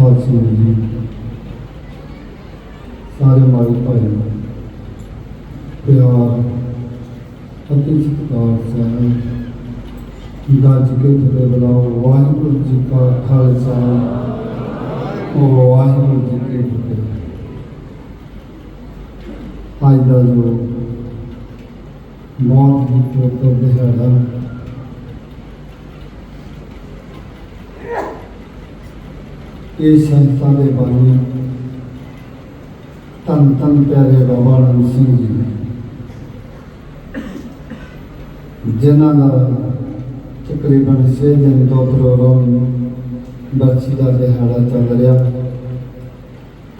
ਸਾਧ ਜੀ। ਸਾਰੇ ਮਾਈ ਭਾਈ ਪਿਆਰ ਅਤੇ ਸਤਿਕਾਰ ਸਹਿ ਗੱਜ ਕੇ ਫਤਿਹ ਬੁਲਾਓ, ਵਾਹਿਗੁਰੂ ਜੀ ਕਾ ਖਾਲਸਾ। ਵਾਹਿਗੁਰੂ ਜੀ ਕੀ ਫਤਿਹ। ਅੱਜ ਦਾ ਜੋ ਮੌਤ ਦੀ ਪਵਿੱਤਰ ਦਿਹਾੜਾ ਇਹ ਸੰਸਥਾ ਦੇ ਬਾਨੀ ਤਨ ਤਨ ਪਿਆਰੇ ਬਾਬਾ ਨੰਦ ਸਿੰਘ ਜੀ ਜਿਨ੍ਹਾਂ ਦਾ ਤਕਰੀਬਨ 6 ਦਿਨ ਤੋਂ ਪ੍ਰੋਗਰਾਮ ਬਰਸੀ ਦਾ ਦਿਹਾੜਾ ਚੱਲ ਰਿਹਾ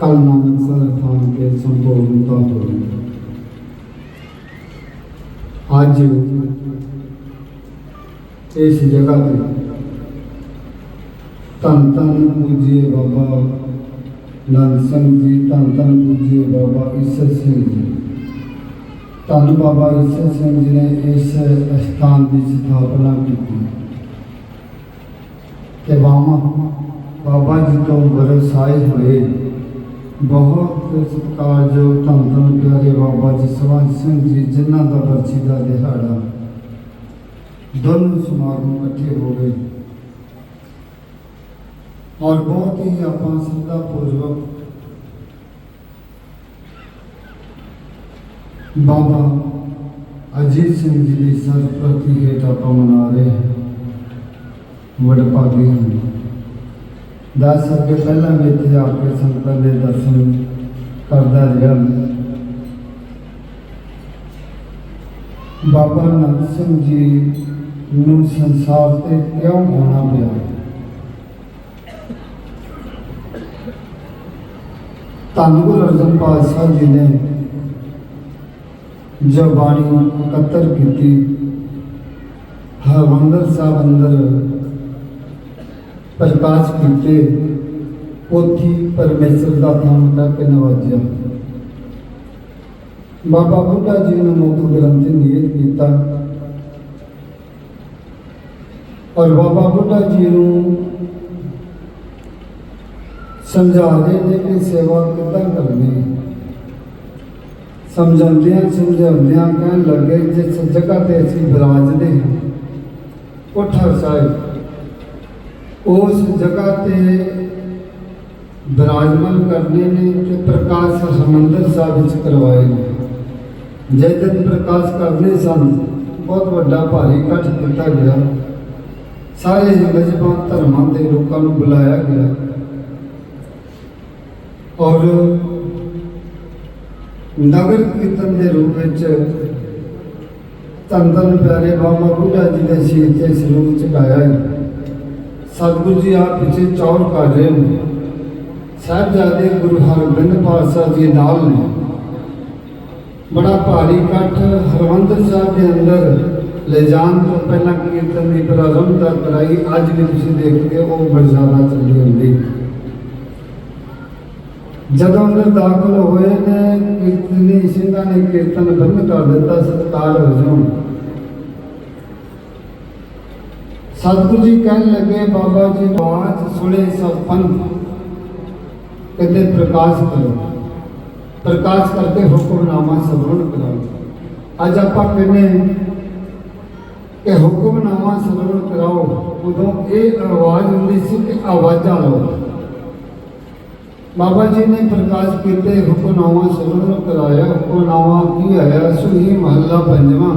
ਕੱਲ ਨਾਨਕ ਸਰ ਥਾਂ ਕੇ ਸੰਪੂਰਨਤਾ ਹੋਈ ਅੱਜ ਇਸ ਜਗ੍ਹਾ ਤੇ ਧੰਨ ਧੰਨ ਪੂਜੀਏ ਬਾਬਾ ਨੰਦ ਸਿੰਘ ਜੀ, ਧੰਨ ਧੰਨ ਪੂਜੀਏ ਬਾਬਾ ਈਸਰ ਸਿੰਘ ਜੀ। ਧੰਨ ਬਾਬਾ ਈਸਰ ਸਿੰਘ ਜੀ ਨੇ ਇਸ ਸਥਾਨ ਦੀ ਸਥਾਪਨਾ ਕੀਤੀ। ਤੇ ਬਾਮਾ ਬਾਬਾ ਜੀ ਤੋਂ ਵਰਸਾਏ ਹੋਏ। ਬਹੁਤ ਸਤਿਕਾਰਯੋਗ, ਧੰਨ ਧੰਨ ਪਿਆਰੇ ਬਾਬਾ ਜਸਵੰਤ ਸਿੰਘ ਜੀ, ਜਿਨ੍ਹਾਂ ਦਾ ਬਰਸੀ ਦਾ ਦਿਹਾੜਾ ਦੋਨੋਂ ਸਮਾਗਮ ਇਕੱਠੇ ਹੋ ਗਏ। ਔਰ ਬਹੁਤ ਹੀ ਆਪਾਂ ਸਿੱਧਾ ਪੂਰਵਕ ਬਾਬਾ ਅਜੀਤ ਸਿੰਘ ਜੀ ਦੀ ਸਰਪ੍ਰਤੀ ਹੇਠ ਆਪਾਂ ਮਨਾ ਰਹੇ ਹਾਂ। ਵਡਭਾਗੇ ਹਾਂ ਦਸ ਅੱਗੇ ਪਹਿਲਾਂ ਵੀ ਇੱਥੇ ਆ ਕੇ ਸੰਤਾਂ ਦੇ ਦਰਸ਼ਨ ਕਰਦਾ ਰਿਹਾ। ਬਾਬਾ ਨੰਦ ਸਿੰਘ ਜੀ ਨੂੰ ਸੰਸਾਰ ਤੇ ਕਿਉਂ ਹੋਣਾ ਪਿਆ? ਧੰਨ ਗੁਰੂ ਅਰਜਨ ਪਾਤਸ਼ਾਹ ਜੀ ਨੇ ਜੋ ਬਾਣੀ ਇਕੱਤਰ ਕੀਤੀ। ਹਰਮੰਦਰ ਸਾਹਿਬ ਅੰਦਰ ਪ੍ਰਕਾਸ਼ ਕੀਤੇ। ਪੋਥੀ ਪਰਮੇਸ਼ਰ ਦਾ ਨਾਮ ਕਰਕੇ ਨਵਾਜਿਆ। ਬਾਬਾ ਬੁੱਢਾ ਜੀ ਨੇ ਮੁੱਖ ਗ੍ਰੰਥ ਨਿਯਤ ਕੀਤਾ। ਔਰ ਬਾਬਾ ਬੁੱਢਾ ਜੀ ਨੂੰ ਸਮਝਾ ਰਹੇ ਨੇ ਕਿ ਸੇਵਾ ਕਿੱਦਾਂ ਕਰਨੀ ਹੈ। ਸਮਝਾਉਂਦਿਆਂ ਸਮਝਾਉਂਦਿਆਂ ਕਹਿਣ ਲੱਗੇ ਜਿਸ ਜਗ੍ਹਾ ਤੇ ਅਸੀਂ ਬਿਰਾਜਦੇ ਹਾਂ ਕੋਠਾ ਸਾਹਿਬ ਉਸ ਜਗ੍ਹਾ ਤੇ ਬਿਰਾਜਮਾਨ ਕਰਨੇ ਨੇ ਤੇ ਪ੍ਰਕਾਸ਼ ਹਰਮੰਦਰ ਸਾਹਿਬ ਵਿੱਚ ਕਰਵਾਏ ਨੇ ਜੇ ਦਿਨ ਪ੍ਰਕਾਸ਼ ਕਰਨੇ ਸਨ ਬਹੁਤ ਵੱਡਾ ਭਾਰੀ ਇਕੱਠ ਕੀਤਾ ਗਿਆ ਸਾਰੇ ਮਜ਼ਹਬਾਂ ਧਰਮਾਂ ਦੇ ਲੋਕਾਂ ਨੂੰ ਬੁਲਾਇਆ ਗਿਆ ਔਰ ਨਗਰ ਕੀਰਤਨ ਦੇ ਰੂਪ ਵਿੱਚ ਧੰਨ ਧੰਨ ਪਿਆਰੇ ਬਾਬਾ ਬੁੱਢਾ ਜੀ ਦੇ ਸ਼ਹੀਦ ਦੇ ਸਰੂਪ ਚ ਗਾਇਆ ਹੈ ਸਤਿਗੁਰੂ ਜੀ ਆਪ ਪਿੱਛੇ ਚੌਰ ਕਰ ਰਹੇ ਨੇ ਸਾਹਿਬਜ਼ਾਦੇ ਗੁਰੂ ਹਰਗੋਬਿੰਦ ਪਾਤਸ਼ਾਹ ਜੀ ਨਾਲ ਨੇ ਬੜਾ ਭਾਰੀ ਇਕੱਠ ਹਰਮੰਦਰ ਸਾਹਿਬ ਦੇ ਅੰਦਰ ਲੈ ਜਾਣ ਤੋਂ ਪਹਿਲਾਂ ਕੀਰਤਨ ਦੀ ਪ੍ਰਾਰੰਭਤਾ ਕਰਾਈ ਅੱਜ ਵੀ ਤੁਸੀਂ ਦੇਖਦੇ ਹੋ ਉਹ ਬੜੀ ਜ਼ਿਆਦਾ ਚੱਲੀ ਹੁੰਦੀ ਜਦੋਂ ਅੰਦਰ ਦਾਖਲ ਹੋਏ ਨੇ, ਕੀਰਤਨੀ ਸਿੰਘਾਂ ਨੇ ਕੀਰਤਨ ਬੰਦ ਕਰ ਦਿੱਤਾ, ਸਤਕਾਰ ਵਜੋਂ ਸਤਿਗੁਰੂ ਜੀ ਕਹਿਣ ਲੱਗੇ, ਬਾਬਾ ਜੀ ਆਵਾਜ਼ ਸੁਣੇ ਸਭ ਪੰਥ ਕਹਿੰਦੇ, ਪ੍ਰਕਾਸ਼ ਕਰੋ। ਪ੍ਰਕਾਸ਼ ਕਰਕੇ ਹੁਕਮਨਾਮਾ ਸਰਵਣ ਕਰਾਓ। ਅੱਜ ਆਪਾਂ ਕਹਿੰਦੇ ਕਿ ਹੁਕਮਨਾਮਾ ਸਰਵਣ ਕਰਾਓ। ਉਦੋਂ ਇਹ ਆਵਾਜ਼ ਹੁੰਦੀ ਸੀ ਕਿ ਆਵਾਜ਼ਾਂ ਲਓ। ਬਾਬਾ ਜੀ ਨੇ ਪ੍ਰਕਾਸ਼ ਕੀਤੇ ਹੁਕਮਨਾਮਾ ਸਰਵਣ ਕਰਾਇਆ ਹੁਕਮਨਾਮਾ ਕੀ ਆਇਆ ਸੁਹੀ ਮਹੱਲਾ ਪੰਜਵਾਂ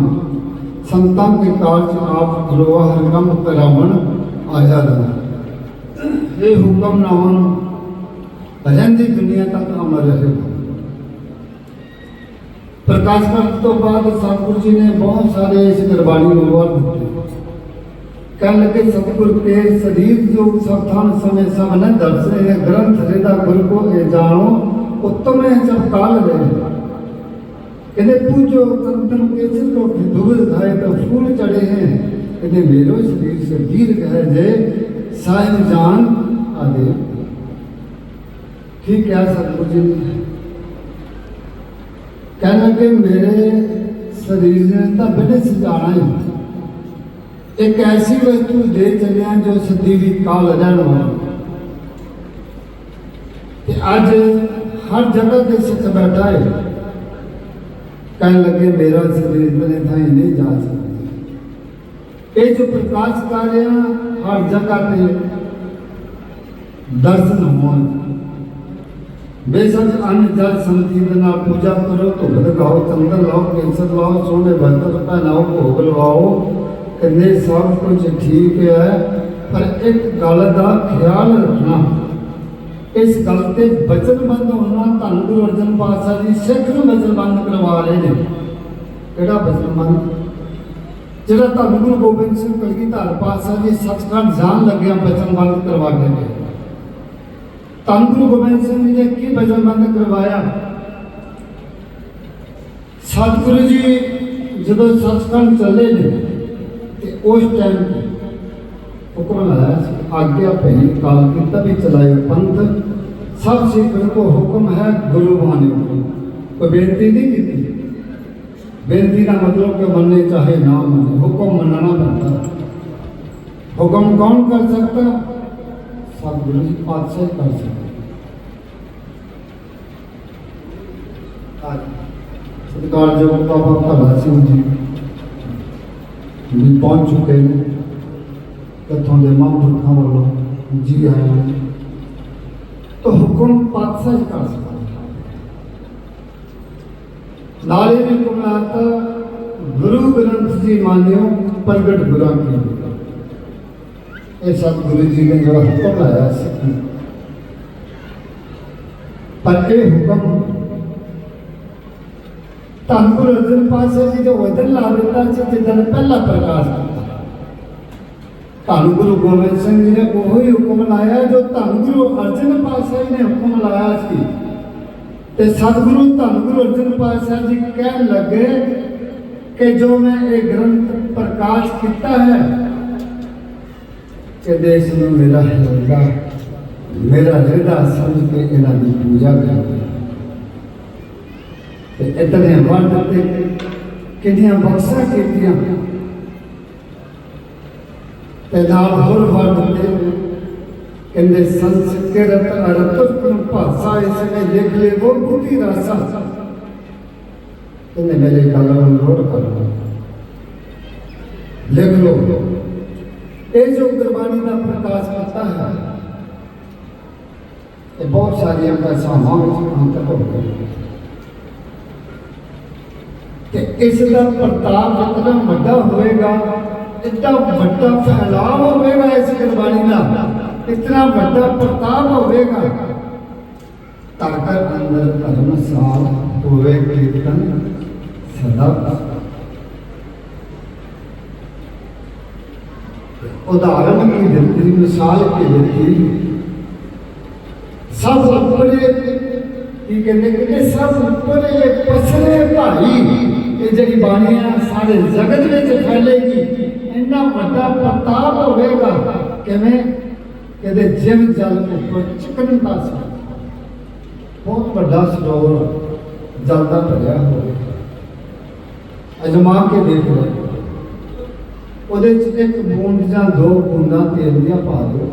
ਸੰਤਾਂ ਕੇ ਕਾਰਜ ਆਪ ਗਲੋਆ ਹਰ ਕੰਮ ਕਰਾਵਣ ਆਇਆ ਦਾ ਇਹ ਹੁਕਮਨਾਮਾ ਰਹਿੰਦੀ ਦੁਨੀਆ ਤੱਕ ਅਮਰ ਰਹੇਗਾ ਪ੍ਰਕਾਸ਼ ਕਰਨ ਤੋਂ ਬਾਅਦ ਸਤਿਗੁਰੂ ਜੀ ਨੇ ਬਹੁਤ ਸਾਰੇ ਇਸ ਗੁਰਬਾਣੀ ਨੂੰ ਵਾਰ ਦਿੱਤੇ ਕਹਿਣ ਲੱਗੇ ਸਤਿਗੁਰ ਕੇ ਸਰੀਰ ਜੋ ਸਭਥਾਨ ਸਮੇਂ ਸਭ ਨ ਦਰਸੇ ਹੈ ਗ੍ਰੰਥ ਰਿਦਾ ਗੁਰ ਕੋ ਇਹ ਜਾਣੋ, ਉਤਮੇ ਜਬ ਕਾਲ ਦੇ। ਕਹਿੰਦੇ ਪੂਜੋ ਤੰਤਨ ਕੇ ਚਿਤੋ ਕੇ ਧਾਏ ਤਾਂ ਫੂਲ ਚੜੇ ਹੈ। ਕਹਿੰਦੇ ਮੇਰੋ ਸਰੀਰ ਸੇ ਕਹੇ ਜੇ, ਸਾਹਿਬ ਜਾਨ ਆਦੇ। ਠੀਕ ਹੈ ਸਤਿਗੁਰੂ ਜੀ ਕਹਿਣ ਲੱਗੇ, ਮੇਰੇ ਸਰੀਰ ਨੇ ਤਾਂ ਬੜੇ ਸਜਾਣਾ ਹੀ। ਇੱਕ ਐਸੀ ਵਸਤੂ ਦੇ ਚੱਲਿਆ ਜੋ ਸਦੀ ਵੀ ਕਾਲ ਰਹਿਣ ਵਾਲੀ ਅੱਜ ਹਰ ਜਗ੍ਹਾ ਤੇ ਸਿੱਖ ਬੈਠਾ ਹੈ ਕਹਿਣ ਲੱਗੇ ਮੇਰਾ ਸਰੀਰ ਬਨੇ ਥਾਈ ਨਹੀਂ ਜਾ ਸਕਦਾ ਇਹ ਜੋ ਪ੍ਰਕਾਸ਼ ਕਰ ਰਿਹਾ ਹਰ ਜਗ੍ਹਾ ਤੇ ਦਰਸ਼ਨ ਹੋਣ ਬੇਸ਼ੱਕ ਅੰਨ ਜਲ ਸੰਤੀ ਦੇ ਨਾਲ ਪੂਜਾ ਕਰੋ ਧੁੱਪ ਲਗਾਓ ਚੰਦਨ ਲਾਓ ਕੇਸਰ ਲਾਓ ਸੋਨੇ ਬਰਤਨ ਪਹਿਨਾਓ ਭੋਗ ਲਵਾਓ ਕਹਿੰਦੇ ਸਭ ਕੁਝ ਠੀਕ ਹੈ, ਪਰ ਇੱਕ ਗੱਲ ਦਾ ਖਿਆਲ ਰੱਖਣਾ। ਇਸ ਗੱਲ ਤੇ ਬਚਨਬੰਦ ਹੋਣਾ ਧੰਨ ਗੁਰੂ ਅਰਜਨ ਪਾਤਸ਼ਾਹ ਜੀ ਸਿੱਖ ਨੂੰ ਵਚਨਬੰਦ ਕਰਵਾ ਰਹੇ ਨੇ। ਕਿਹੜਾ ਬਚਨਬੰਦ ਜਿਹੜਾ ਧੰਨ ਗੁਰੂ ਗੋਬਿੰਦ ਸਿੰਘ ਕਲਗੀਧਰ ਪਾਤਸ਼ਾਹ ਜੀ, ਸੱਚਖੰਡ ਜਾਣ ਲੱਗਿਆ ਬਚਨਬੰਦ ਕਰਵਾ ਕੇ ਗਏ। ਧੰਨ ਗੁਰੂ ਗੋਬਿੰਦ ਸਿੰਘ ਜੀ ਨੇ ਕੀ ਵਚਨਬੰਦ ਕਰਵਾਇਆ? ਸਤਿਗੁਰੂ ਜੀ, ਜਦੋਂ ਸੱਚਖੰਡ ਚੱਲੇ ਨੇ ਤੇ ਉਸ ਟਾਈਮ ਤੇ ਹੁਕਮ ਲਾਇਆ ਸੀ, ਆਗਿਆ ਪਹਿਲੀ ਕਾਲ ਕੀ ਤਭੀ ਚਲਾਏ ਪੰਥ, ਸਭ ਸਿੱਖਣ ਕੋ ਹੁਕਮ ਹੈ ਗੁਰੂ ਬਾਣੀ ਕੋਈ ਬੇਨਤੀ ਨਹੀਂ ਕੀਤੀ। ਬੇਨਤੀ ਦਾ ਮਤਲਬ ਕਿ ਮੰਨੇ ਚਾਹੇ ਨਾ ਮੰਨੇ, ਹੁਕਮ ਮੰਨਣਾ ਪੈਂਦਾ। ਹੁਕਮ ਕੌਣ ਕਰ ਸਕਦਾ? ਸਤਿਗੁਰੂ ਜੀ ਪਾਤਸ਼ਾਹ ਹੀ ਕਰ ਸਕਦੇ। ਅੱਜ ਸਤਿਕਾਰ ਜੋ ਬਾਬਾ ਭਗਤ ਸਿੰਘ ਜੀ। ਵੀ ਪਹੁੰਚ ਚੁੱਕੇ ਨੇ। ਇੱਥੋਂ ਦੇ ਮਹਾਂਪੁਰਖਾਂ ਵੱਲੋਂ ਜੀ ਆਇਆਂ ਨੇ ਤਾਂ ਹੁਕਮ ਪਾਤਸ਼ਾਹ ਹੀ ਕਰ ਸਕਦਾ ਨਾਲੇ ਵੀ ਕੁਮਾਰਤਾ ਗੁਰੂ ਗ੍ਰੰਥ ਜੀ ਮਾਨਿਓ ਪ੍ਰਗਟ ਗੁਰਾਂ ਕੀ ਇਹ ਗੁਰੂ ਜੀ ਨੇ ਜਿਹੜਾ ਹੁਕਮ ਲਾਇਆ ਸੀ। ਪਰ ਇਹ ਹੁਕਮ ਧੰਨ ਗੁਰੂ ਅਰਜਨ ਪਾਤਸ਼ਾਹ ਜੀ ਦੇ ਵਚਨ ਲਾ ਦਿੱਤਾ ਸੀ ਜਿੱਦਣ ਪਹਿਲਾ ਪ੍ਰਕਾਸ਼ ਕੀਤਾ। ਧੰਨ ਗੁਰੂ ਗੋਬਿੰਦ ਸਿੰਘ ਜੀ ਨੇ ਉਹੀ ਹੁਕਮ ਲਾਇਆ ਜੋ ਧੰਨ ਗੁਰੂ ਅਰਜਨ ਪਾਤਸ਼ਾਹ ਜੀ ਨੇ ਹੁਕਮ ਲਾਇਆ ਸੀ। ਤੇ ਸਤਿਗੁਰੂ ਧੰਨ ਗੁਰੂ ਅਰਜਨ ਪਾਤਸ਼ਾਹ ਜੀ ਕਹਿਣ ਲੱਗੇ ਕਿ ਜੋ ਮੈਂ ਇਹ ਗ੍ਰੰਥ ਪ੍ਰਕਾਸ਼ ਕੀਤਾ ਹੈ ਕਿ ਦੇਸ਼ ਨੂੰ ਮੇਰਾ ਹਿਰਦਾ ਮੇਰਾ ਹਿਰਦਾ ਸਮਝ ਕੇ ਇਹਨਾਂ ਦੀ ਪੂਜਾ ਕਰਦੇ। ਤੇ ਇਤਨੇ ਵੰਡ ਤੇ ਕਿੰਨੀਆਂ ਬਖਸ਼ਾਂ ਕੀਤੀਆਂ ਤੇ ਨਾਲ ਹੋਰ ਵੰਡ ਤੇ ਕਹਿੰਦੇ ਸੰਸਕ੍ਰਿਤ ਅਰਥ ਨੂੰ ਭਾਸ਼ਾ ਇਸ ਨੇ ਲਿਖ ਲੇ ਉਹ ਬੁੱਧੀ ਰਾਸਾ ਕਹਿੰਦੇ ਮੇਰੇ ਗੱਲ ਨੂੰ ਨੋਟ ਕਰ ਲਓ ਲਿਖ ਲਓ ਇਹ ਜੋ ਗੁਰਬਾਣੀ ਦਾ ਪ੍ਰਕਾਸ਼ ਕਰਤਾ ਹੈ ਇਹ ਬਹੁਤ ਸਾਰੀਆਂ ਭਾਸ਼ਾਵਾਂ ਵਿੱਚ ਅੰਤਰ ਹੋ ਗਏ ਤੇ ਇਸ ਦਾ ਪ੍ਰਤਾਪ ਇਤਨਾ ਵੱਡਾ ਹੋਏਗਾ ਇਤਨਾ ਵੱਡਾ ਫੈਲਾਅ ਹੋਵੇਗਾ ਇਸ ਗੁਰਬਾਣੀ ਦਾ ਇਤਨਾ ਵੱਡਾ ਪ੍ਰਤਾਪ ਹੋਵੇਗਾ। ਧਰ ਅੰਦਰ ਧਰਮ ਸਾਲ ਹੋਵੇ ਕੀਰਤਨ, ਸਦਾ। ਉਦਾਹਰਨ ਕੀ ਦਿੱਤੀ, ਮਿਸਾਲ ਕੀ ਦਿੱਤੀ ਸਭ ਉੱਪਰੇ, ਕੀ ਕਹਿੰਦੇ ਕਿ ਸਭ ਉੱਪਰੇ ਪਸਰੇ ਭਾਈ। ਇਹ ਜਿਹੜੀ ਬਾਣੀ ਆ ਸਾਰੇ ਜਗਤ ਵਿੱਚ ਫੈਲੇਗੀ, ਇੰਨਾ ਵੱਡਾ ਪ੍ਰਤਾਪ ਹੋਵੇਗਾ, ਕਿਵੇਂ? ਕਹਿੰਦੇ ਜਿਮ ਜਲ ਉੱਪਰ ਚਿਕਨ ਦਾ ਸੀ ਬਹੁਤ ਵੱਡਾ ਸਰੋਵਰ ਜਲ ਦਾ ਭਰਿਆ ਹੋਵੇਗਾ। ਅਜਮਾ ਕੇ ਦੇਖ ਉਹਦੇ ਚ ਇੱਕ ਬੂੰਦ ਜਾਂ ਦੋ ਬੂੰਦਾਂ ਤੇਲ ਦੀਆਂ ਪਾ ਦਿਓ।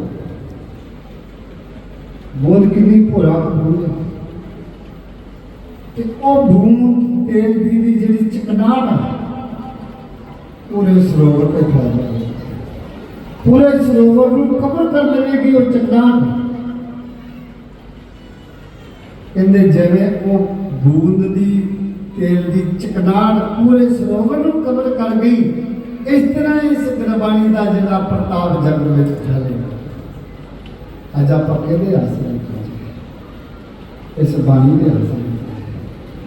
ਬੂੰਦ ਕਿੰਨੀ ਭੋਰਾ ਬੂੰਦ ਤੇ ਉਹ ਬੂੰਦ ਤੇਲ ਦੀ ਦੀ ਜਿਹੜੀ ਚਿਕਨਾਹਟ ਹੈ ਪੂਰੇ ਸਰੋਵਰ ਤੇ ਫੈਲ ਜਾਏਗੀ ਪੂਰੇ ਸਰੋਵਰ ਨੂੰ ਕਵਰ ਕਰ ਲਵੇਗੀ ਉਹ ਚਿਕਨਾਹਟ ਕਹਿੰਦੇ ਜਿਵੇਂ ਉਹ ਬੂੰਦ ਦੀ ਤੇਲ ਦੀ ਚਿਕਨਾਹਟ ਪੂਰੇ ਸਰੋਵਰ ਨੂੰ ਕਵਰ ਕਰ ਗਈ, ਇਸ ਤਰ੍ਹਾਂ ਇਸ ਗੁਰਬਾਣੀ ਦਾ ਜਿਹੜਾ ਪ੍ਰਤਾਪ ਜਗਤ ਵਿੱਚ ਫੈਲੇਗਾ ਅੱਜ ਆਪਾਂ ਕਿਹਦੇ ਆਸਰੇ ਇਸ ਬਾਣੀ ਦੇ ਆਸਰੇ।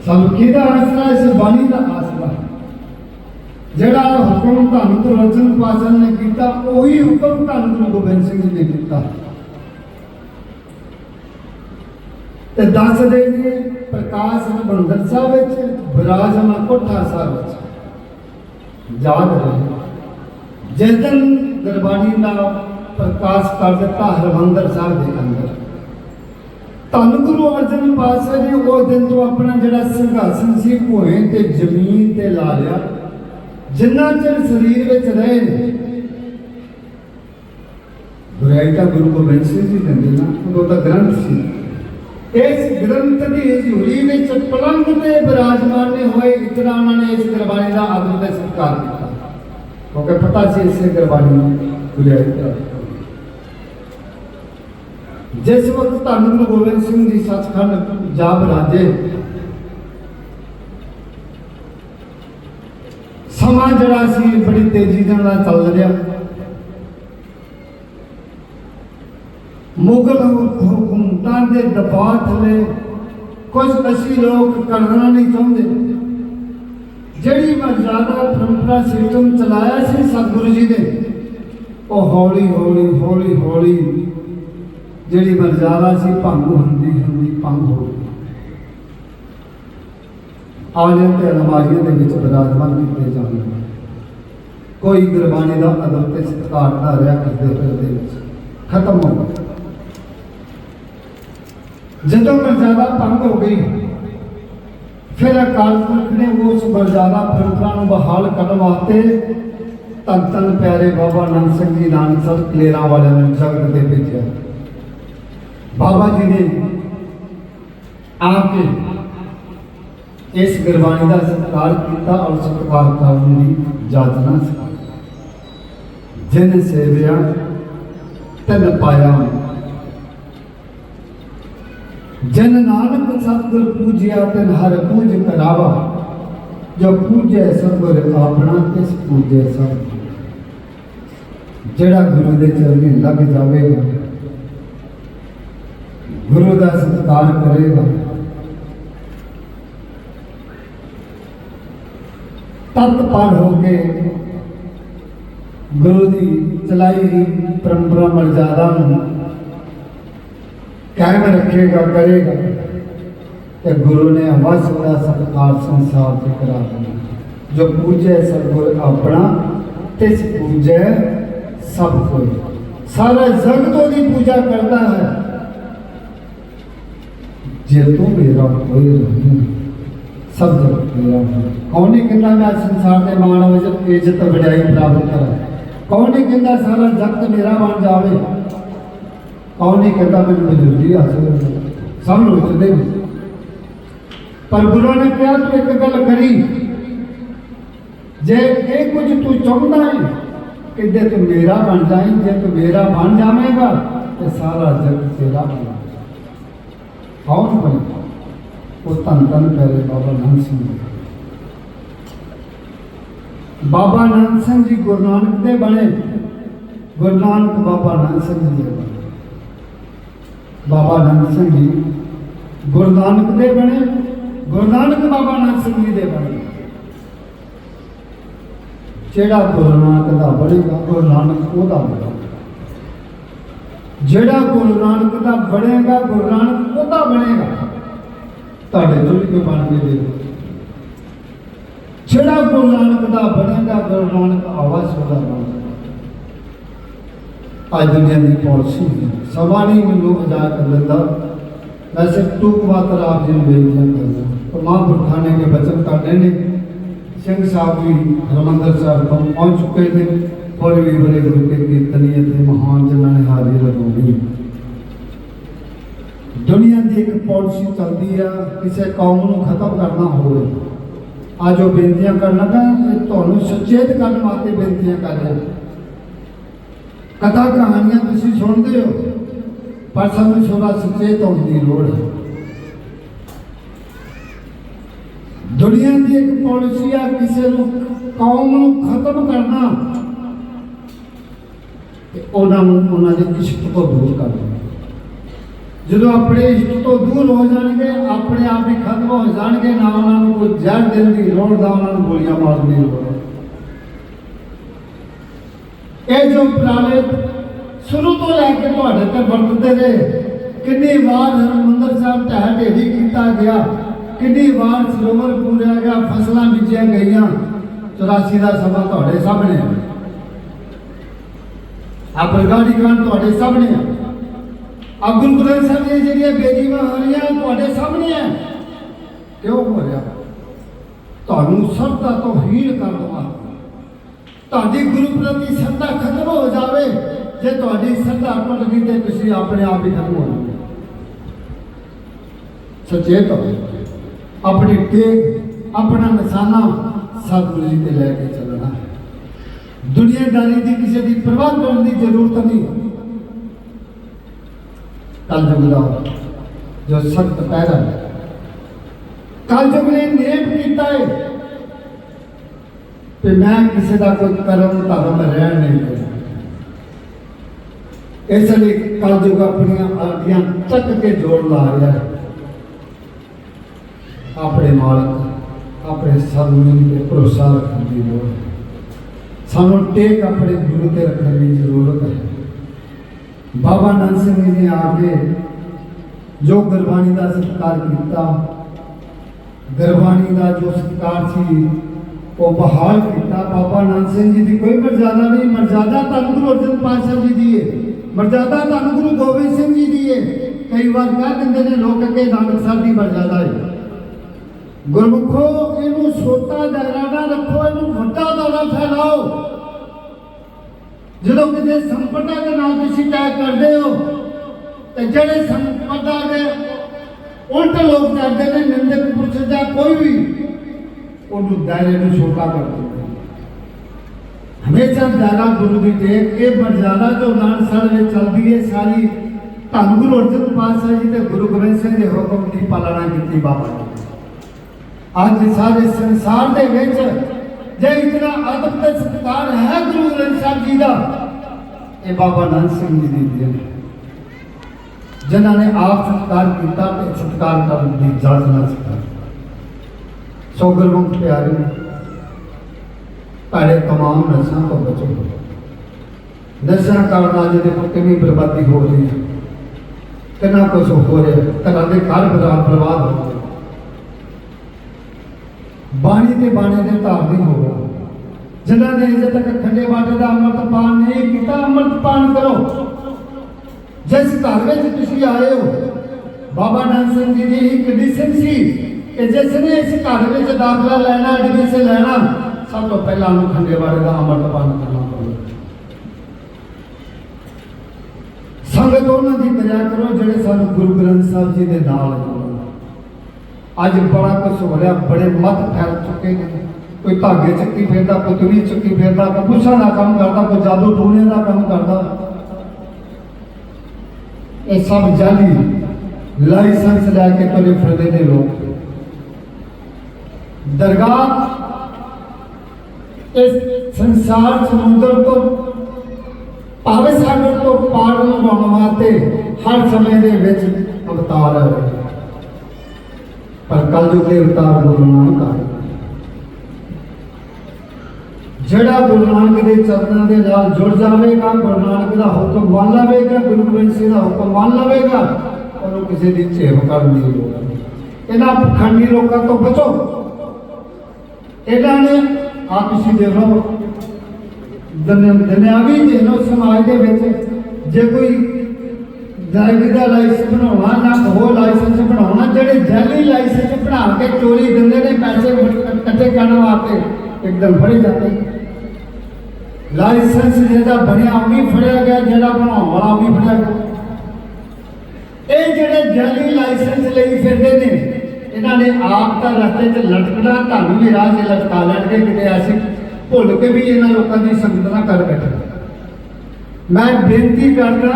ਸਾਨੂੰ ਕਿਹਦਾ ਆਸਰਾ ਇਸ ਬਾਣੀ ਦਾ ਆਸਰਾ। ਜਿਹੜਾ ਹੁਕਮ ਧੰਨ ਗੁਰੂ ਅਰਜਨ ਪਾਤਸ਼ਾਹ ਨੇ ਕੀਤਾ, ਉਹੀ ਹੁਕਮ ਧੰਨ ਗੁਰੂ ਗੋਬਿੰਦ ਸਿੰਘ ਜੀ ਨੇ ਕੀਤਾ। ਤੇ ਦੱਸ ਦੇ ਜੀ ਪ੍ਰਕਾਸ਼ ਹਰਿਮੰਦਰ ਸਾਹਿਬ ਵਿੱਚ ਵਿਰਾਜਮਾਨ ਕੋਠਾ ਸਾਹਿਬ ਵਿੱਚ। ਯਾਦ ਰਹੇ। ਜਿਸ ਦਿਨ ਗੁਰਬਾਣੀ ਦਾ ਪ੍ਰਕਾਸ਼ ਕਰ ਦਿੱਤਾ ਹਰਿਮੰਦਰ ਸਾਹਿਬ ਦੇ ਅੰਦਰ। ਧੰਨ ਗੁਰੂ ਅਰਜਨ ਪਾਤਸ਼ਾਹ ਜੀ, ਉਹ ਦਿਨ ਤੋਂ ਆਪਣਾ ਜਿਹੜਾ ਸਿੰਘਾਸਨ ਸੀ, ਭੋਏ ਤੇ ਜ਼ਮੀਨ ਤੇ ਲਾ ਲਿਆ। ਜਿੰਨਾ ਚਿਰ ਸਰੀਰ ਵਿੱਚ ਰਹੇ ਨੇ ਗੁਰਾਈ ਤਾਂ ਗੁਰੂ ਗੋਬਿੰਦ ਸਿੰਘ ਜੀ ਦਿੰਦੇ ਨਾ ਉਦੋਂ ਤਾਂ ਗ੍ਰੰਥ ਸੀ। ਇਸ ਗ੍ਰੰਥ ਦੀ ਹਜ਼ੂਰੀ ਵਿੱਚ ਪਲੰਗ ਤੇ ਬਿਰਾਜਮਾਨ ਹੋਏ, ਇਤਨਾ ਉਹਨਾਂ ਨੇ ਇਸ ਗੁਰਬਾਣੀ ਦਾ ਆਦਰ ਤੇ ਸਤਿਕਾਰ ਕੀਤਾ। ਕਿਉਂਕਿ ਪਤਾ ਸੀ ਇਸੇ ਗੁਰਬਾਣੀ ਨੂੰ ਬੁਲਾਇਆ ਗਿਆ ਜਿਸ ਵਕਤ ਧੰਨ ਗੁਰੂ ਗੋਬਿੰਦ ਸਿੰਘ ਜੀ ਸੱਚਖੰਡ ਜਾ ਬਰਾਜੇ ਸਮਾਂ ਜਿਹੜਾ ਸੀ ਬੜੀ ਤੇਜ਼ੀ ਦੇ ਨਾਲ ਚੱਲ ਰਿਹਾ। ਮੁਗਲ ਹੁ- ਦੇ ਦਬਾਅ ਥੱਲੇ ਕੁਝ ਅਸੀਂ ਲੋਕ ਕਰਨਾ ਨਹੀਂ ਚਾਹੁੰਦੇ। ਜਿਹੜੀ ਮਰਜ਼ਾਦਾ ਪਰੰਪਰਾ ਸਿਸਟਮ ਚਲਾਇਆ ਸੀ ਸਤਿਗੁਰੂ ਜੀ ਨੇ, ਉਹ ਹੌਲੀ ਹੌਲੀ ਹੌਲੀ ਹੌਲੀ ਜਿਹੜੀ ਮਰਜ਼ਾਦਾ ਸੀ, ਭੰਗ ਹੁੰਦੀ ਹੁੰਦੀ ਭੰਗ ਹੋ ਗਈ। ਆਲੇ ਤੇ ਅਲਮਾਰੀਆਂ ਦੇ ਵਿੱਚ ਬਿਰਾਜਮਾਨ ਕੀਤੇ ਜਾਂਦੇ ਕੋਈ ਗੁਰਬਾਣੀ ਦਾ ਅਦਬ ਤੇ ਸਤਿਕਾਰ ਨਾ ਰਿਹਾ ਕਰਦੇ ਫਿਰਦੇ ਵਿੱਚ। ਖਤਮ ਹੋ ਗਿਆ। ਜਦੋਂ ਮਰਜ਼ਾਦਾ ਭੰਗ ਹੋ ਗਈ, ਫਿਰ ਅਕਾਲ ਪੁਰਖ ਨੇ ਉਸ ਮਰਜ਼ਾਦਾ ਪਰੰਪਰਾ ਨੂੰ ਬਹਾਲ ਕਰਨ ਵਾਸਤੇ ਤਨ ਤਨ ਪਿਆਰੇ ਬਾਬਾ ਨਾਨਕ ਸਿੰਘ ਜੀ ਨਾਨਕ ਸਰ, ਕਲੇਰਾਂ ਵਾਲਿਆਂ ਨੂੰ ਜਗਤ ਤੇ ਭੇਜਿਆ ਬਾਬਾ ਜੀ ਨੇ ਆ ਕੇ ਇਸ ਗੁਰਬਾਣੀ ਦਾ ਸਤਿਕਾਰ ਕੀਤਾ ਔਰ ਸਤਿਕਾਰ ਕਰਨ ਦੀ ਜਾਚਨਾ ਸਿਖਾਈ ਜਿਨ ਸੇਵਿਆ ਤਨ ਪਾਇਆ ਜਨ ਨਾਨਕ ਸਤਿਗੁਰ ਪੂਜਿਆ ਤਨ ਹਰ ਪੂਜ ਕਰਾਵਾ ਜੋ ਪੂਜੈ ਸਤਿਗੁਰ ਆਪਣਾ ਤਿਸ ਪੂਜੈ ਸਭ ਜਿਹੜਾ ਗੁਰੂ ਦੇ ਚਰਨੀ ਲੱਗ ਜਾਵੇਗਾ ਗੁਰੂ ਦਾ ਸਤਿਕਾਰ ਕਰੇਗਾ। ਤਤ ਪਰ ਹੋ ਕੇ ਗੁਰੂ ਦੀ ਚਲਾਈ ਗਈ ਪਰੰਪਰਾ ਮਰਜ਼ਾਦਾ ਨੂੰ ਕਾਇਮ ਰੱਖੇਗਾ, ਕਰੇਗਾ ਤੇ ਗੁਰੂ ਨੇ ਅਵਸ ਦਾ ਸਤਿਕਾਰ ਸੰਸਾਰ ਤੇ ਕਰਾ ਦੇਣਾ। ਜੋ ਪੂਜੈ ਸਤਿਗੁਰ ਆਪਣਾ, ਤਿਸ ਪੂਜੈ ਸਭ ਕੋਈ। ਸਾਰਾ ਜਗਤ ਉਹਦੀ ਪੂਜਾ ਕਰਦਾ ਹੈ। ਜੇ ਤੂੰ ਮੇਰਾ ਕੋਈ ਨਹੀਂ ਸਭ ਮੇਰਾ ਹੈ ਕਹਿੰਦਾ ਮੈਂ ਸੰਸਾਰ ਦੇ ਮਾਣ ਵਿੱਚ ਇੱਜ਼ਤ ਵਡਿਆਈ ਪ੍ਰਾਪਤ ਕਰਾਂ? ਕੌਣ ਕਹਿੰਦਾ ਸਾਰਾ ਜਗਤ ਮੇਰਾ ਬਣ ਜਾਵੇ? ਕੌਣ ਕਹਿੰਦਾ ਮੈਨੂੰ ਬਜ਼ੁਰਗੀ ਹਾਸਲ ਸਭ ਨੂੰ ਇੱਜ਼ਤ ਪਰ ਗੁਰੂ ਨੇ ਕਿਹਾ, ਤੂੰ ਇੱਕ ਗੱਲ ਕਰੀ। ਜੇ ਇਹ ਕੁਝ ਤੂੰ ਚਾਹੁੰਦਾ ਹੈ ਕਿ ਤੂੰ ਮੇਰਾ ਬਣ ਜਾਏ ਜੇ ਤੂੰ ਮੇਰਾ ਬਣ ਜਾਵੇਂਗਾ, ਤੇ ਸਾਰਾ ਜਗਤ ਤੇਰਾ ਬਣ ਜਾਏਗਾ ਕੌਣ ਉਹ ਧੰਨ ਧੰਨ ਪਿਆਰੇ ਬਾਬਾ ਨਾਨਕ ਸਿੰਘ ਜੀ। ਬਾਬਾ ਨਾਨਕ ਸਿੰਘ ਜੀ ਗੁਰੂ ਨਾਨਕ ਦੇ ਬਣੇ। ਗੁਰੂ ਨਾਨਕ ਬਾਬਾ ਨਾਨਕ ਸਿੰਘ ਜੀ ਦੇ ਬਣੇ। ਬਾਬਾ ਨਾਨਕ ਸਿੰਘ ਜੀ ਗੁਰੂ ਨਾਨਕ ਦੇ ਬਣੇ। ਗੁਰੂ ਨਾਨਕ ਬਾਬਾ ਨਾਨਕ ਸਿੰਘ ਜੀ ਦੇ ਬਣੇ। ਜਿਹੜਾ ਗੁਰੂ ਨਾਨਕ ਦਾ ਬਣੇਗਾ, ਗੁਰੂ ਨਾਨਕ ਉਹਦਾ ਬਣੇਗਾ। ਜਿਹੜਾ ਗੁਰੂ ਨਾਨਕ ਦਾ ਬਣੇਗਾ ਗੁਰੂ ਨਾਨਕ ਉਹਦਾ ਬਣੇਗਾ ਤੁਹਾਡੇ ਤੋਂ ਵੀ ਕੋਈ ਬਣ ਕੇ ਦੇ ਜਿਹੜਾ ਗੁਰੂ ਨਾਨਕ ਦਾ ਬਣੇਗਾ ਗੁਰੂ ਨਾਨਕ ਆਵਾਜ਼ ਉਹਦਾ ਬਣੇਗਾ ਅੱਜ ਦੁਨੀਆ ਦੀ ਪਾਲਿਸੀ ਸਭਾ ਨਹੀਂ ਮੈਨੂੰ ਅਦਾ ਕਰ ਦਿੰਦਾ ਮੈਂ ਸਿਰਫ ਟੂਕ ਮਾਤਰ ਆਪ ਜੀ ਨੂੰ ਬੇਨਤੀਆਂ ਕਰਦਾ तो ਮਹਾਂਪੁਰਖਾਂ ਨੇ ਕੇ ਬਚਨ ਕਰਨੇ ਨੇ ਸਿੰਘ ਸਾਹਿਬ ਵੀ ਹਰਮੰਦਰ ਸਾਹਿਬ ਤੋਂ ਪਹੁੰਚ ਚੁੱਕੇ ਨੇ ਹੋਰ ਵੀ ਬੜੇ ਗੁਰੂ ਕੇ ਕੀਰਤਨੀ ਅਤੇ ਮਹਾਨ ਜਿਨ੍ਹਾਂ ਨੇ ਹਾਜ਼ਰੀ ਲਗਾਉਣੀ ਦੁਨੀਆ ਦੀ ਇੱਕ ਪਾਲਿਸੀ ਚੱਲਦੀ ਆ, ਕਿਸੇ ਕੌਮ ਨੂੰ ਖਤਮ ਕਰਨਾ ਹੋਵੇ। ਆ ਜੋ ਬੇਨਤੀਆਂ ਕਰਨ ਲੱਗਾ ਤੁਹਾਨੂੰ ਸੁਚੇਤ ਕਰਨ ਵਾਸਤੇ ਬੇਨਤੀਆਂ ਕਰ ਰਿਹਾ। ਕਥਾ ਕਹਾਣੀਆਂ ਤੁਸੀਂ ਸੁਣਦੇ ਹੋ, ਪਰ ਸਾਨੂੰ ਥੋੜਾ ਸੁਚੇਤ ਹੋਣ ਦੀ ਲੋੜ ਹੈ। ਦੁਨੀਆ ਦੀ ਇੱਕ ਪਾਲਿਸੀ ਆ, ਕਿਸੇ ਨੂੰ ਕੌਮ ਨੂੰ ਖਤਮ ਕਰਨਾ ਉਹਨਾਂ ਨੂੰ ਉਹਨਾਂ ਦੇ ਇਸ਼ਕ ਤੋਂ ਦੂਰ ਕਰਨਾ ਜਦੋਂ ਆਪਣੇ ਇਸ਼ਕ ਤੋਂ ਦੂਰ ਹੋ ਜਾਣਗੇ, ਆਪਣੇ ਆਪ ਹੀ ਖਤਮ ਹੋ ਜਾਣਗੇ, ਨਾ ਉਹਨਾਂ ਨੂੰ ਕੋਈ ਜ਼ਹਿਰ ਦੇਣ ਦੀ ਲੋੜ ਦਾ ਉਹਨਾਂ ਨੂੰ ਗੋਲੀਆਂ ਮਾਰਨ ਦੀ ਲੋੜ। ਇਹ ਜੋ ਪ੍ਰਾਲੇ ਸ਼ੁਰੂ ਤੋਂ ਲੈ ਕੇ ਤੁਹਾਡੇ ਤੇ ਵਰਤਦੇ ਰਹੇ ਕਿੰਨੀ ਵਾਰ ਹਰਮੰਦਰ ਸਾਹਿਬ ਢਹਿ ਢੇਰੀ ਕੀਤਾ ਗਿਆ, ਕਿੰਨੀ ਵਾਰ ਸਰੋਵਰ ਪੂਰਿਆ ਗਿਆ, ਫਸਲਾਂ ਬੀਜੀਆਂ ਗਈਆਂ 84 ਦਾ ਸਮਾਂ ਤੁਹਾਡੇ ਸਾਹਮਣੇ ਹੈ। ਆ ਬਰਗਾੜੀ ਤੁਹਾਡੇ ਸਾਹਮਣੇ ਹੈ ਆ ਗੁਰੂ ਗ੍ਰੰਥ ਸਾਹਿਬ ਦੀਆਂ ਜਿਹੜੀਆਂ ਬੇਦੀਵਾਂ ਹੋ ਰਹੀਆਂ ਤੁਹਾਡੇ ਸਾਹਮਣੇ ਹੈ ਕਿਉਂ ਹੋ ਰਿਹਾ? ਤੁਹਾਨੂੰ ਸਰਦਾ ਤੋਂ ਹੀਣ ਕਰ ਦਵਾ ਤੁਹਾਡੀ ਗੁਰੂ ਪ੍ਰਤੀ ਸਰਦਾ ਖਤਮ ਹੋ ਜਾਵੇ, ਜੇ ਤੁਹਾਡੀ ਸਰਦਾ ਟੁੱਟ ਗਈ ਤੇ ਤੁਸੀਂ ਆਪਣੇ ਆਪ ਹੀ ਖਤਮ ਹੋ ਜਾਓਗੇ। ਸੁਚੇਤ ਹੋਵੇ ਆਪਣੀ ਟੇਕ, ਆਪਣਾ ਨਿਸ਼ਾਨਾ ਸਤਿਗੁਰੂ ਜੀ ਤੇ ਲੈ ਕੇ ਚੱਲਣਾ ਦੁਨੀਆਦਾਰੀ ਦੀ ਕਿਸੇ ਦੀ ਪਰਵਾਹ ਕਰਨ ਦੀ ਜ਼ਰੂਰਤ ਨਹੀਂ ਕੱਲ ਜੁਗ ਦਾ ਜੋ ਸਖਤ ਪੈਰਾ ਹੈ ਕੱਲ ਜੁਗ ਨੇ ਨੇਮ ਕੀਤਾ ਹੈ ਤੇ ਮੈਂ ਕਿਸੇ ਦਾ ਕੋਈ ਕਰਮ ਧਰਮ ਰਹਿਣ ਨਹੀਂ ਦੇਣਾ ਇਸ ਲਈ ਕੱਲ ਜੁਗ ਆਪਣੀਆਂ ਆਡੀਆਂ ਚੱਕ ਕੇ ਜੋੜ ਲਾ ਰਿਹਾ ਹੈ ਆਪਣੇ ਮਾਲਕ ਆਪਣੇ ਸਤਿਗੁਰੂ ਤੇ ਭਰੋਸਾ ਰੱਖਣ ਦੀ ਲੋੜ ਹੈ ਸਾਨੂੰ ਟੇਕ ਆਪਣੇ ਗੁਰੂ ਤੇ ਰੱਖਣ ਦੀ ਜ਼ਰੂਰਤ ਹੈ। ਬਾਬਾ ਨਾਨਕ ਸਿੰਘ ਜੀ ਨੇ ਆ ਕੇ ਜੋ ਗੁਰਬਾਣੀ ਦਾ ਸਤਿਕਾਰ ਕੀਤਾ, ਗੁਰਬਾਣੀ ਦਾ ਜੋ ਸਤਿਕਾਰ ਸੀ, ਉਹ ਬਹਾਲ ਕੀਤਾ। ਬਾਬਾ ਨਾਨਕ ਸਿੰਘ ਜੀ ਦੀ ਕੋਈ ਮਰਜ਼ਾਦਾ ਨਹੀਂ, ਮਰਜ਼ਾਦਾ ਧੰਨ ਗੁਰੂ ਅਰਜਨ ਪਾਤਸ਼ਾਹ ਜੀ ਦੀ ਹੈ ਮਰਜ਼ਾਦਾ ਧੰਨ ਗੁਰੂ ਗੋਬਿੰਦ ਸਿੰਘ ਜੀ ਦੀ ਹੈ ਕਈ ਵਾਰ ਕਹਿ ਦਿੰਦੇ ਨੇ, ਲੋਕ ਕਿ ਨਾਨਕ ਸਾਹਿਬ ਦੀ ਮਰਜ਼ਾਦਾ ਹੈ ਗੁਰਮੁਖੋ, ਇਹਨੂੰ ਛੋਟਾ ਦਾਇਰਾ ਨਾ ਰੱਖੋ, ਇਹਨੂੰ ਵੱਡਾ ਦਾਇਰਾ ਫੈਲਾਓ। ਜਦੋਂ ਕਿਤੇ ਸੰਪਦਾ ਦੇ ਨਾਲ ਤੁਸੀਂ ਤੈਅ ਕਰਦੇ ਹੋ, ਤੇ ਜਿਹੜੇ ਸੰਪਦਾ ਦੇ ਉਲਟ ਲੋਕ ਕਰਦੇ ਨੇ, ਨਿੰਦਕ ਪੁਰਸ਼ ਦਾ ਕੋਈ ਵੀ, ਉਹਨੂੰ ਦਾਇਰੇ ਨੂੰ ਛੋਟਾ ਕਰ ਦਿੰਦੇ ਹਮੇਸ਼ਾ ਦਾਇਰਾ ਗੁਰੂ ਦੀ ਦੇਖ ਇਹ ਮਰਜ਼ਾਦਾ ਜੋ ਨਾਨਕ ਸਾਹਿਬ ਵਿੱਚ ਚੱਲਦੀ ਹੈ, ਸਾਰੀ ਧੰਨ ਗੁਰੂ ਅਰਜਨ ਪਾਤਸ਼ਾਹ ਜੀ ਤੇ ਗੁਰੂ ਗੋਬਿੰਦ ਸਿੰਘ ਦੇ ਹੁਕਮ ਦੀ ਪਾਲਣਾ ਕੀਤੀ ਬਾਬਾ ਜੀ। ਅੱਜ ਸਾਰੇ ਸੰਸਾਰ ਦੇ ਵਿੱਚ ਜੇ ਇਤਨਾ ਅਦਬ ਤੇ ਸਤਿਕਾਰ ਹੈ ਗੁਰੂ ਗ੍ਰੰਥ ਸਾਹਿਬ ਜੀ ਦਾ, ਇਹ ਬਾਬਾ ਨਾਨਕ ਸਿੰਘ ਜੀ ਦੀ ਦੇਣ ਜਿਨ੍ਹਾਂ ਨੇ ਆਪ ਸਤਿਕਾਰ ਕੀਤਾ ਤੇ ਸਤਿਕਾਰ ਕਰਨ ਦੀ ਇਜਾਜ਼ਤ ਨਾਲ ਸਤਿਕਾਰ ਸੋ ਗੁਰਮੁਖ ਪਿਆਰੇ ਭਾੜੇ ਤਮਾਮ ਨਸ਼ਾ ਤੋਂ ਬਚੋ। ਨਸ਼ਾ ਕਾਰਨ ਅੱਜ ਦੇ ਕਿੰਨੀ ਬਰਬਾਦੀ ਹੋ ਰਹੀ ਹੈ। ਕਿੰਨਾ ਕੁਛ ਹੋ ਰਿਹਾ, ਘਰਾਂ ਦੇ ਘਰ ਬਰਬਾਦ ਬਰਬਾਦ ਹੋ ਰਹੇ ਬਾਣੀ ਤੇ ਬਾਣੀ ਦੇ ਧਾਰਨੀ ਹੋ ਜਿਨ੍ਹਾਂ ਨੇ ਅਜੇ ਤੱਕ ਖੰਡੇ ਬਾਟੇ ਦਾ ਅੰਮ੍ਰਿਤ ਪਾਨ ਨਹੀਂ ਕੀਤਾ, ਅੰਮ੍ਰਿਤ ਪਾਨ ਕਰੋ। ਜਿਸ ਘਰ ਵਿੱਚ ਤੁਸੀਂ ਆਏ ਹੋ, ਬਾਬਾ ਨਾਨਕ ਸਿੰਘ ਜੀ ਦੀ ਇੱਕ ਕੰਡੀਸ਼ਨ ਸੀ ਕਿ ਜਿਸ ਨੇ ਇਸ ਘਰ ਵਿੱਚ ਦਾਖਲਾ ਲੈਣਾ ਐਡਮਿਸ਼ਨ ਲੈਣਾ, ਸਭ ਤੋਂ ਪਹਿਲਾਂ ਉਹਨੂੰ ਖੰਡੇ ਬਾਟੇ ਦਾ ਅੰਮ੍ਰਿਤ ਪਾਨ ਕਰਨਾ ਪਵੇਗਾ ਸੰਗਤ ਉਹਨਾਂ ਦੀ ਕਰਿਆ ਕਰੋ ਜਿਹੜੇ ਸਾਨੂੰ ਗੁਰੂ ਗ੍ਰੰਥ ਸਾਹਿਬ ਜੀ ਦੇ ਨਾਲ ਜੁੜਨ। ਅੱਜ ਬੜਾ ਕੁਝ ਹੋ ਰਿਹਾ ਬੜੇ ਮਤ ਫੈਲ ਚੁੱਕੇ ਨੇ ਕੋਈ ਧਾਗੇ ਚੱਕੀ ਫਿਰਦਾ ਕੋਈ ਤੁਰੀ ਚੱਕੀ ਫਿਰਦਾ ਕੋਈ ਪੁੱਛਾਂ ਦਾ ਕੰਮ ਕਰਦਾ ਕੋਈ ਜਾਦੂ ਟੂਣੇ ਦਾ ਕੰਮ ਕਰਦਾ ਇਹ ਸਭ ਜਾਲੀ ਲਾਇਸੈਂਸ ਲੈ ਕੇ ਤੁਰੇ ਫਿਰਦੇ ਨੇ ਲੋਕ ਦਰਗਾਹ ਇਸ ਸੰਸਾਰ ਸਮੁੰਦਰ ਤੋਂ ਭਾਵੇਂ ਸਾਗਰ ਤੋਂ ਪਾਰ ਲੰਘਾਉਣ ਵਾਸਤੇ ਹਰ ਸਮੇਂ ਦੇ ਵਿੱਚ ਅਵਤਾਰ ਹੈ ਪਰ ਕਲਯੁਗ ਦੇ ਅਵਤਾਰ ਗੁਰੂ ਨਾਨਕ ਆਏ ਜਿਹੜਾ ਗੁਰੂ ਨਾਨਕ ਦੇ ਚਰਨਾਂ ਦੇ ਨਾਲ ਜੁੜ ਜਾਵੇਗਾ, ਗੁਰੂ ਨਾਨਕ ਦਾ ਹੁਕਮ ਮੰਨ ਲਵੇਗਾ, ਗੁਰੂ ਗੋਬਿੰਦ ਸਿੰਘ ਦਾ ਹੁਕਮ ਮੰਨ ਲਵੇਗਾ, ਉਹਨੂੰ ਕਿਸੇ ਦੀ ਝੇਪ ਕਰਨ ਦੀ ਲੋੜ ਇਹਨਾਂ ਪਖੰਡੀ ਲੋਕਾਂ ਤੋਂ ਬਚੋ। ਇਹਨਾਂ ਨੇ ਆ ਤੁਸੀਂ ਦੇਖ ਲਓ ਦੁਨਿਆਵੀ ਦੇਖ ਸਮਾਜ ਦੇ ਵਿੱਚ ਜੇ ਕੋਈ ਜਾਇਜ਼ ਦਾ ਲਾਇਸੈਂਸ ਬਣਾਉਣਾ, ਨਾ ਉਹ ਲਾਇਸੈਂਸ ਬਣਾਉਣਾ, ਜਿਹੜੇ ਜਾਲੀ ਲਾਇਸੈਂਸ ਬਣਾ ਕੇ ਚੋਰੀ ਦਿੰਦੇ ਨੇ ਪੈਸੇ ਇਕੱਠੇ ਕਰਨ ਵਾਸਤੇ, ਇੱਕਦਮ ਫੜੇ ਜਾਂਦੇ। ਲਾਇਸੈਂਸ ਜਿਹੜਾ ਬਣਿਆ ਉਹ ਵੀ ਫੜਿਆ ਗਿਆ, ਜਿਹੜਾ ਬਣਾਉਣ ਵਾਲਾ ਉਹ ਵੀ ਫੜਿਆ ਗਿਆ। ਇਹ ਜਿਹੜੇ ਜਾਲੀ ਲਾਇਸੈਂਸ ਲਈ ਫਿਰਦੇ ਨੇ, ਇਹਨਾਂ ਨੇ ਆਪ ਤਾਂ ਰਸਤੇ 'ਚ ਲਟਕਣਾ, ਤੁਹਾਨੂੰ ਵੀ ਰਾਹ 'ਚ ਲਟਕਾ ਲੈਣਗੇ ਕਿਤੇ ਐਸੀ ਭੁੱਲ ਕੇ ਵੀ ਇਹਨਾਂ ਲੋਕਾਂ ਦੀ ਸੰਗਤ ਨਾ ਕਰ ਬੈਠੇ। ਮੈਂ ਬੇਨਤੀ ਕਰਦਾ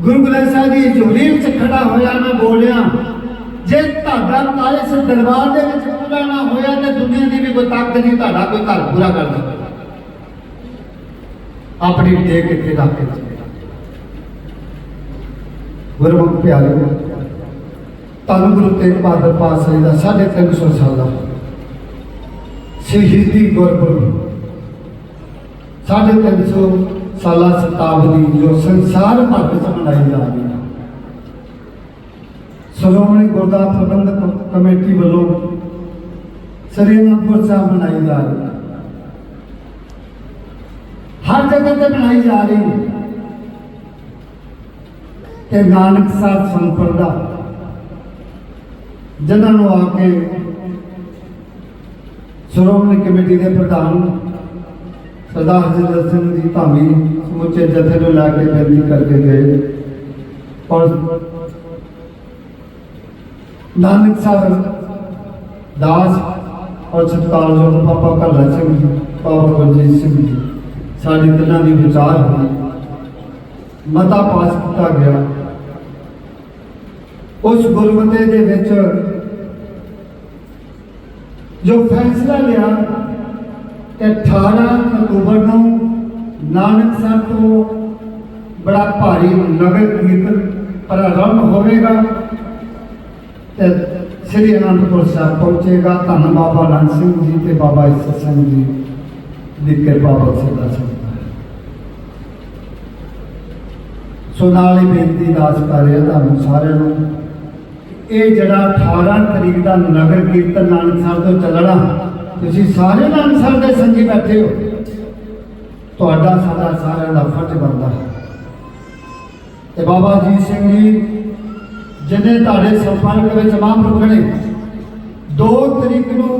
ਗੁਰੂ ਗ੍ਰੰਥ ਸਾਹਿਬ ਦੀ ਝੋਲੀ ਵਿੱਚ ਖੜਾ ਹੋਇਆ ਮੈਂ ਬੋਲਿਆ, ਜੇ ਤੁਹਾਡਾ ਕਾਲਸ ਦਰਬਾਰ ਦੇ ਵਿੱਚ ਪੂਰਾ ਨਾ ਹੋਇਆ ਤੇ ਦੁਨੀਆ ਦੀ ਵੀ ਕੋਈ ਤਾਕਤ ਨਹੀਂ, ਤੁਹਾਡਾ ਕੋਈ ਘਰ ਪੂਰਾ ਕਰ ਸਕਦਾ ਆਪਣੀ ਟੇਕ ਇੱਥੇ ਰੱਖ ਕੇ ਗੁਰਮੁਖ ਪਿਆਰੇ ਧੰਨ ਗੁਰੂ ਤੇਗ ਬਹਾਦਰ ਪਾਤਸ਼ਾਹ ਜੀ ਦਾ 350 ਸਾਲਾ ਸ਼ਹੀਦੀ ਗੁਰਪੁਰਬ 350 ਸਾਲਾ ਸ਼ਤਾਬਦੀ ਜੋ ਸੰਸਾਰ ਭਰ ਵਿੱਚ ਮਨਾਈ ਜਾ ਰਹੀ ਹੈ। ਸ਼੍ਰੋਮਣੀ ਗੁਰਦੁਆਰਾ ਪ੍ਰਬੰਧਕ ਕਮੇਟੀ ਵੱਲੋਂ ਸ੍ਰੀ ਅਨੰਦਪੁਰ ਸਾਹਿਬ ਮਨਾਈ ਜਾ ਰਹੀ ਹੈ। ਹਰ ਜਗ੍ਹਾ ਤੇ ਮਨਾਈ ਜਾ ਰਹੀ ਹੈ। ਕਿ ਨਾਨਕ ਸਾਹਿਬ ਸੰਪਰਦਾ ਜਿਨ੍ਹਾਂ ਨੂੰ ਆ ਕੇ ਸ਼੍ਰੋਮਣੀ ਕਮੇਟੀ ਦੇ ਪ੍ਰਧਾਨ ਸਰਦਾਰ ਹਰਜਿੰਦਰ ਸਿੰਘ ਜੀ ਧਾਮੀ ਸਮੁੱਚੇ ਜਥੇ ਨੂੰ ਲੈ ਕੇ ਬੇਨਤੀ ਕਰਕੇ ਗਏ। ਔਰ ਨਾਨਕ ਸਾਹਿਬ, ਦਾਸ ਔਰ ਸਤਿਕਾਰਯੋਗ ਬਾਬਾ ਭਗਤ ਸਿੰਘ ਜੀ, ਬਾਬਾ ਗੁਰਜੀਤ ਸਿੰਘ ਜੀ, ਸਾਡੀ ਤਿੰਨਾਂ ਦੀ ਵਿਚਾਰ ਹੋਈ। ਮਤਾ ਪਾਸ ਕੀਤਾ ਗਿਆ। ਉਸ ਗੁਰਮਤੇ ਦੇ ਵਿੱਚ ਜੋ ਫੈਸਲਾ ਲਿਆ ਕਿ 18 ਅਕਤੂਬਰ ਨੂੰ ਨਾਨਕ ਸਾਹਿਬ ਤੋਂ ਬੜਾ ਭਾਰੀ ਨਗਰ ਕੀਰਤਨ ਪ੍ਰਾਰੰਭ ਹੋਵੇਗਾ ਤੇ ਸ੍ਰੀ ਅਨੰਦਪੁਰ ਸਾਹਿਬ ਪਹੁੰਚੇਗਾ। ਧੰਨ ਬਾਬਾ ਆਨੰਦ ਸਿੰਘ ਜੀ ਤੇ ਬਾਬਾ ਈਸਰ ਸਿੰਘ ਜੀ ਦੀ ਕਿਰਪਾ ਬਖਸ਼ਦਾ ਸਕਦਾ ਸੋ ਨਾਲ ਹੀ ਬੇਨਤੀ ਦਾਸ ਕਰ ਰਿਹਾ ਤੁਹਾਨੂੰ ਸਾਰਿਆਂ ਨੂੰ ਇਹ ਜਿਹੜਾ 18 ਤਰੀਕ ਦਾ ਨਗਰ ਕੀਰਤਨ ਨਾਨਕ ਸਾਹਿਬ ਤੋਂ ਚੱਲਣਾ ਤੁਸੀਂ ਸਾਰੇ ਨਾਨਕ ਸਾਹਿਬ ਦੇ ਸੰਗੀ ਬੈਠੇ ਹੋ। ਤੁਹਾਡਾ ਸਾਡਾ ਸਾਰਿਆਂ ਦਾ ਫਰਜ਼ ਬਣਦਾ। ਹੈ ਤੇ ਬਾਬਾ ਜੀ ਸਿੰਘ ਜੀ ਜਿਹਨੇ ਤੁਹਾਡੇ ਸੰਪਰਕ ਵਿੱਚ ਮਹਾਂਪੁਰਖ ਨੇ 2 ਤਰੀਕ ਨੂੰ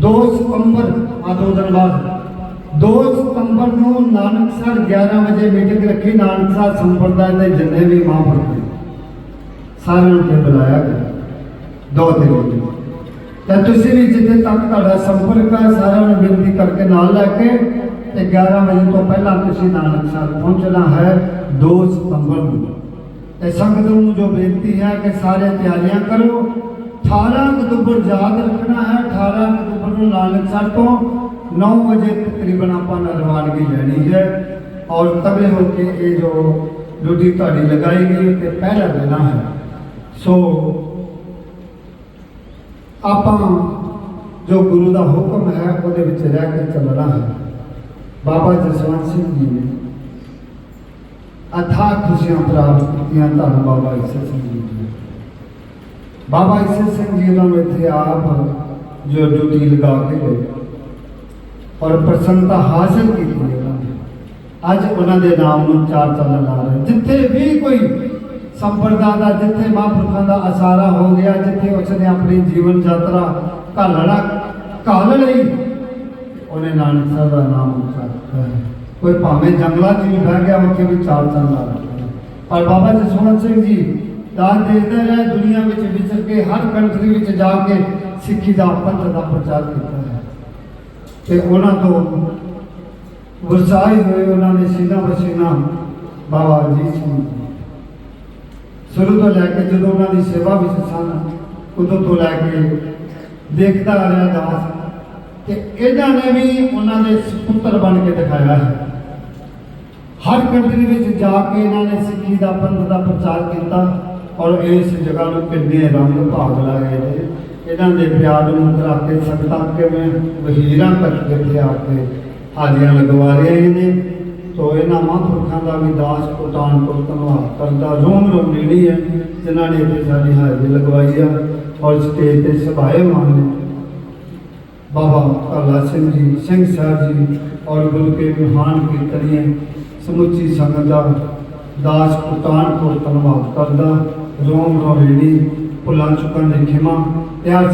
2 ਸਤੰਬਰ, ਆ ਦੋ ਦਿਨ ਬਾਅਦ 2 ਸਤੰਬਰ ਨੂੰ ਨਾਨਕਸਰ 11 ਵਜੇ ਮੀਟਿੰਗ ਰੱਖੀ ਨਾਨਕਸਰ ਸੰਪਰਦਾਇ ਦੇ ਜਿੰਨੇ ਵੀ ਮਹਾਂਪੁਰਖ ਨੇ, ਸਾਰਿਆਂ ਨੂੰ ਬੁਲਾਇਆ ਗਿਆ। 2 ਤਰੀਕ ਨੂੰ। ਤਾਂ ਤੁਸੀਂ ਵੀ ਜਿੱਥੇ ਤੱਕ ਤੁਹਾਡਾ ਸੰਪਰਕ ਹੈ ਸਾਰਿਆਂ ਨੂੰ ਬੇਨਤੀ ਕਰਕੇ ਨਾਲ ਲੈ ਕੇ ਤੇ 11 ਵਜੇ ਤੋਂ ਪਹਿਲਾਂ ਤੁਸੀਂ ਨਾਨਕ ਸਾਹਿਬ ਪਹੁੰਚਣਾ ਹੈ 2 ਸਤੰਬਰ ਨੂੰ। ਤੇ ਸੰਗਤ ਨੂੰ ਜੋ ਬੇਨਤੀ ਹੈ ਕਿ ਸਾਰੇ ਤਿਆਰੀਆਂ ਕਰੋ। 18 ਅਕਤੂਬਰ ਯਾਦ ਰੱਖਣਾ ਹੈ 18 ਅਕਤੂਬਰ ਨੂੰ ਨਾਨਕ ਸਾਹਿਬ ਤੋਂ 9 ਵਜੇ ਤਕਰੀਬਨ ਆਪਾਂ ਨੇ ਰਵਾਨਗੀ ਲੈਣੀ ਹੈ। ਔਰ ਤਗੜੇ ਹੋ ਕੇ ਇਹ ਜੋ ਡਿਊਟੀ ਤੁਹਾਡੀ ਲਗਾਈ ਗਈ ਤੇ ਪਹਿਲਾ ਦੇਣਾ ਹੈ। ਸੋ ਆਪਾਂ ਜੋ ਗੁਰੂ ਦਾ ਹੁਕਮ ਹੈ, ਉਹਦੇ ਵਿੱਚ ਰਹਿ ਕੇ ਚੱਲਣਾ ਹੈ। ਬਾਬਾ ਜਸਵੰਤ ਸਿੰਘ ਜੀ ਨੇ ਅਥਾ ਖੁਸ਼ੀਆਂ ਪ੍ਰਾਪਤ ਕੀਤੀਆਂ, ਧੰਨ ਬਾਬਾ ਈਸਰ ਸਿੰਘ ਜੀ ਨੇ। ਬਾਬਾ ਈਸਰ ਸਿੰਘ ਜੀ, ਉਹਨਾਂ ਨੂੰ ਇੱਥੇ ਆਪ ਜੋ ਡਿਊਟੀ ਲਗਾ ਕੇ ਗਏ ਔਰ ਪ੍ਰਸੰਨਤਾ ਹਾਸਲ ਕੀਤੀ ਉਹਨਾਂ ਨੇ। ਅੱਜ ਉਹਨਾਂ ਦੇ ਨਾਮ ਨੂੰ ਚਾਰ ਚੱਲਣ ਲਾ ਰਹੇ ਜਿੱਥੇ ਵੀ ਕੋਈ ਸੰਪਰਦਾ ਦਾ ਜਿੱਥੇ ਮਹਾਂਪੁਰਖਾਂ ਦਾ ਅਸਾਰਾ ਹੋ ਗਿਆ, ਜਿੱਥੇ ਉਸਨੇ ਆਪਣੀ ਜੀਵਨ ਯਾਤਰਾ ਘਾਲਣਾ ਘਾਲ ਲਈ ਉਹਨੇ ਨਾਨਕ ਸਾਹਿਬ ਦਾ ਨਾਮ ਉੱਚਾ ਹੈ। ਕੋਈ ਭਾਵੇਂ ਜੰਗਲਾਂ 'ਚ ਵੀ ਬਹਿ ਗਿਆ, ਉੱਥੇ ਵੀ ਚਾਰ ਚੰਦ ਲਾ ਪਰ ਬਾਬਾ ਜਸਵੰਤ ਸਿੰਘ ਜੀ ਦਾਨ ਦੇਦੇ ਰਹੇ, ਦੁਨੀਆ ਵਿੱਚ ਵਿਚਰ ਕੇ, ਹਰ ਕੰਟਰੀ ਵਿੱਚ ਜਾ ਕੇ ਸਿੱਖੀ ਦਾ ਪੰਥ ਦਾ ਪ੍ਰਚਾਰ ਕੀਤਾ ਹੈ। ਤੇ ਉਹਨਾਂ ਤੋਂ ਵਰਸਾਏ ਹੋਏ ਉਹਨਾਂ ਨੇ ਸੀਨਾ ਬਸੀਨਾ ਬਾਬਾ ਜੀ ਸਿੰਘ ਸ਼ੁਰੂ ਤੋਂ ਲੈ ਕੇ ਜਦੋਂ ਉਹਨਾਂ ਦੀ ਸੇਵਾ ਵਿੱਚ ਸਨ, ਉਦੋਂ ਤੋਂ ਲੈ ਕੇ ਦੇਖਦਾ ਆ ਰਿਹਾ ਦਾਸ। ਕਿ ਇਹਨਾਂ ਨੇ ਵੀ ਉਹਨਾਂ ਦੇ ਸੁਪੁੱਤਰ ਬਣ ਕੇ ਦਿਖਾਇਆ ਹੈ। ਹਰ ਕੰਟਰੀ ਵਿੱਚ ਜਾ ਕੇ ਇਹਨਾਂ ਨੇ ਸਿੱਖੀ ਦਾ ਪੰਥ ਦਾ ਪ੍ਰਚਾਰ ਕੀਤਾ ਔਰ ਇਸ ਜਗ੍ਹਾ ਨੂੰ ਕਿੰਨੇ ਰੰਗ ਭਾਗ ਲਾਏ ਨੇ। ਇਹਨਾਂ ਦੇ ਪਿਆਰ ਨੂੰ ਕਰਾ ਕੇ ਸੰਗਤਾਂ ਕਿਵੇਂ ਵਹੀਰਾਂ ਤੱਕ ਕਿੱਥੇ ਆ ਕੇ ਹਾਜ਼ਰੀਆਂ ਲਗਵਾ ਰਹੇ ਨੇ। ਤੋ ਇਹਨਾਂ ਮਹਾਂਪੁਰਖਾਂ ਦਾ ਵੀ ਦਾਸ ਕੋਟਾਨ ਤੋਂ ਧੰਨਵਾਦ ਕਰਦਾ। ਰੋਮ ਰੋਮ ਨੇੜੀ ਹੈ, ਜਿਨ੍ਹਾਂ ਨੇ ਇੱਥੇ ਸਾਡੀ ਹਾਜ਼ਰੀ ਲਗਵਾਈ ਆ, ਔਰ ਸਟੇਜ ਤੇ ਸਭਾਏ ਮਾਨ ਬਾਬਾ ਕਾਲਾ ਸਿੰਘ ਜੀ, ਸਿੰਘ ਸਾਹਿਬ ਜੀ, ਔਰ ਗੁਰੂ ਕੇ ਮਹਾਨ ਕੀਰਤਨੀਏ, ਸਮੁੱਚੀ ਸੰਗਤ ਦਾ ਦਾਸ ਕੁਤਾਨ ਤੋਂ ਧੰਨਵਾਦ ਕਰਦਾ। ਰੋਮ ਰੋਮ ਨੇੜੀ ਭੁੱਲਾਂ ਚੁੱਕਣ ਦੀ ਖਿਮਾ, ਪਿਆਰ